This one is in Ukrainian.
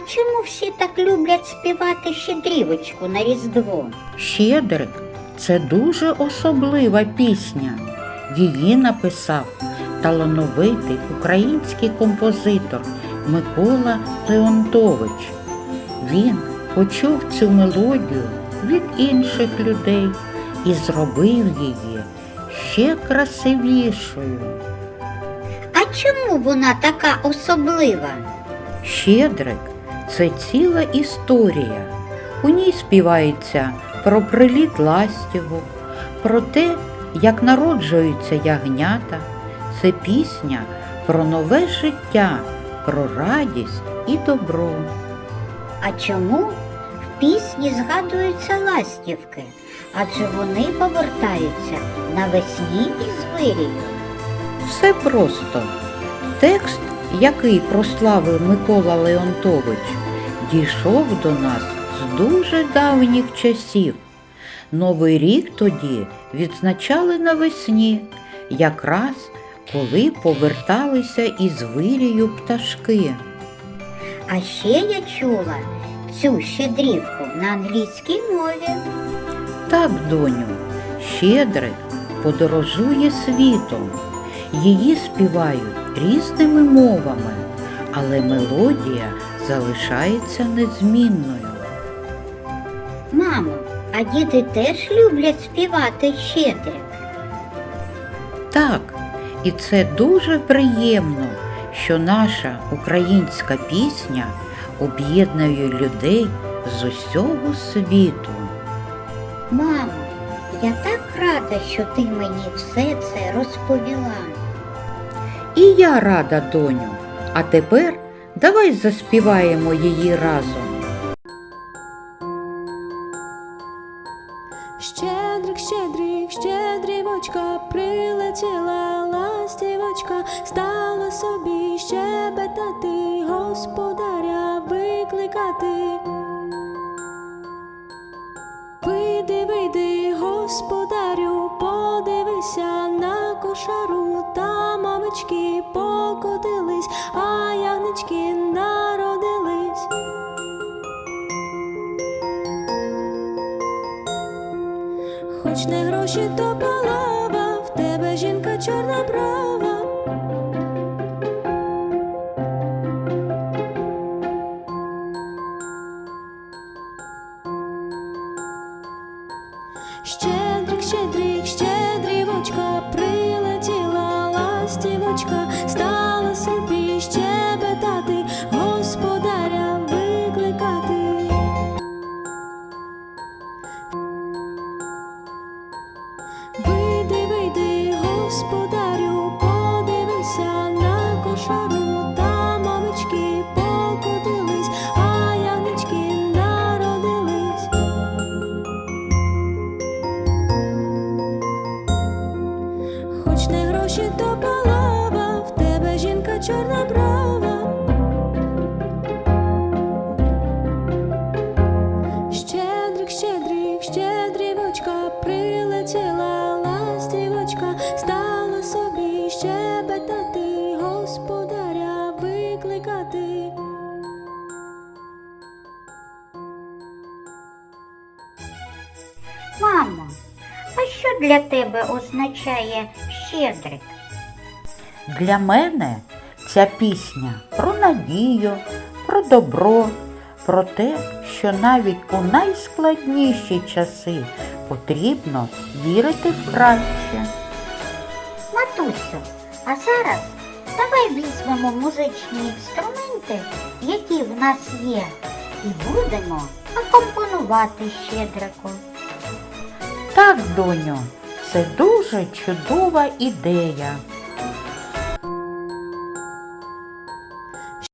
чому всі так люблять співати щедрівочку на Різдво? Щедрик це дуже особлива пісня. Її написав талановитий український композитор Микола Леонтович. Він почув цю мелодію від інших людей і зробив її ще красивішою. А чому вона така особлива? Щедрик це ціла історія. У ній співається про приліт ластівок, про те, як народжуються ягнята. Це пісня про нове життя, про радість і добро. А чому в пісні згадуються ластівки? Адже вони повертаються навесні із вирію. Все просто. Текст, який прославив Микола Леонтович, дійшов до нас з дуже давніх часів. Новий рік тоді відзначали навесні, якраз коли поверталися із вирію пташки. А ще я чула цю щедрівку на англійській мові. Так, доню, щедрик подорожує світом. Її співають різними мовами, але мелодія залишається незмінною. Мамо, а діти теж люблять співати щедрик. Так, і це дуже приємно, що наша українська пісня об'єднує людей з усього світу. Мамо, я так рада, що ти мені все це розповіла. І я рада, доню. А тепер давай заспіваємо її разом. Щедрик, щедрик, щедрівочка, прилетіла ластівочка, стала собі щебетати, господаря викликати. Вийди, вийди, господарю, подивися на кошару, там овечки покотились, а ягнички народились. Хоч не гроші, то полова, в тебе жінка чорна брова. Щедрик, щедрик, щедрівочка, ластівочка, ластівочка, стала собі щебетати, господаря викликати. Мамо, а що для тебе означає щедрик? Для мене ця пісня про надію, про добро, про те, що навіть у найскладніші часи потрібно вірити в краще. Матусю, а зараз давай візьмемо музичні інструменти, які в нас є, і будемо акомпонувати щедрику. Так, доню, це дуже чудова ідея.